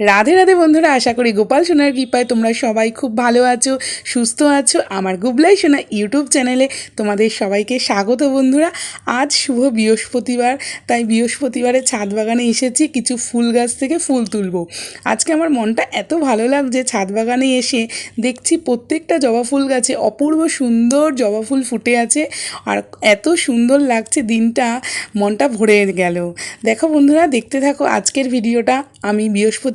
রাধে রাধে বন্ধুরা, আশা করি গোপাল সোনার কৃপায় তোমরা সবাই খুব ভালো আছো, সুস্থ আছো। আমার গুবলাই সোনা ইউটিউব চ্যানেলে তোমাদের সবাইকে স্বাগত বন্ধুরা। আজ শুভ বৃহস্পতিবার, তাই বৃহস্পতিবারে ছাদ বাগানে এসেছি, কিছু ফুল গাছ থেকে ফুল তুলবো। আজকে আমার মনটা এত ভালো লাগছে ছাদ বাগানে এসে দেখছি প্রত্যেকটা জবা ফুল গাছে অপূর্ব সুন্দর জবা ফুল ফুটে আছে, আর এত সুন্দর লাগছে দিনটা, মনটা ভরে গেল। দেখো বন্ধুরা, দেখতে থাকো আজকের ভিডিওটা। আমি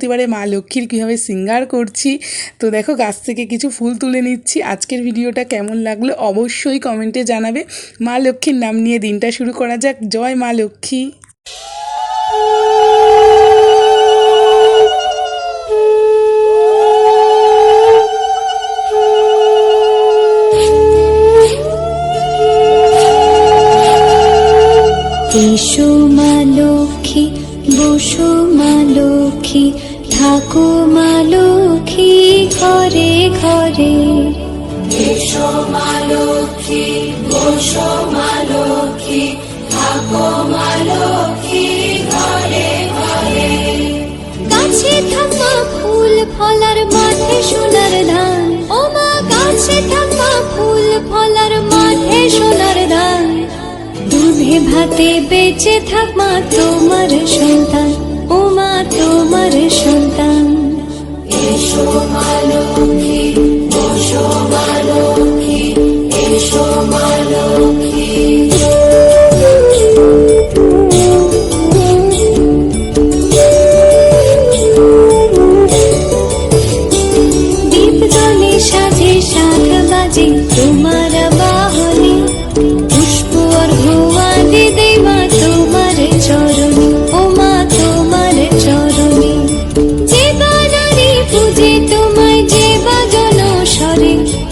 বৃহস্পতিবারে মা লক্ষ্মীর কীভাবে সিঙ্গার করছি। তো দেখো, গাছ থেকে কিছু ফুল তুলে নিচ্ছি। আজকের ভিডিওটা কেমন লাগল অবশ্যই কমেন্টে জানাবে। মা লক্ষ্মীর নাম নিয়ে দিনটা শুরু করা যাক। জয় মা লক্ষ্মী। এসো মা লক্ষ্মী, বসো মা লক্ষ্মী। থাকো মা লক্ষ্মী ঘরে ঘরে। এসো মা লক্ষ্মী বসো মা লক্ষ্মী থাকো মা লক্ষ্মী ঘরে ঘরে। গাছে থাকা ফুল ফলার মাঠে সোনার ধান। ও মা গাছে থাকা ফুল ফলার মাঠে সোনার ধান। দুধে ভাতে বেঁচে থাক মা তোমার সন্তান। ও মা সন্তান এসো মা লক্ষ্মী বসো মা এসো মা লক্ষ্মী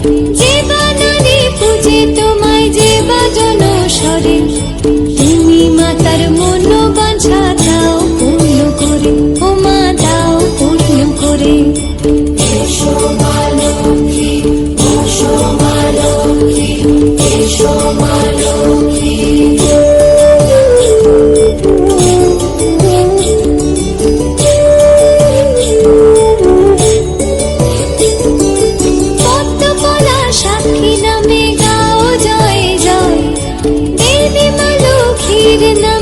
Thank you. নামে গাও জয় জয় দেবী মা লক্ষ্মীর নামে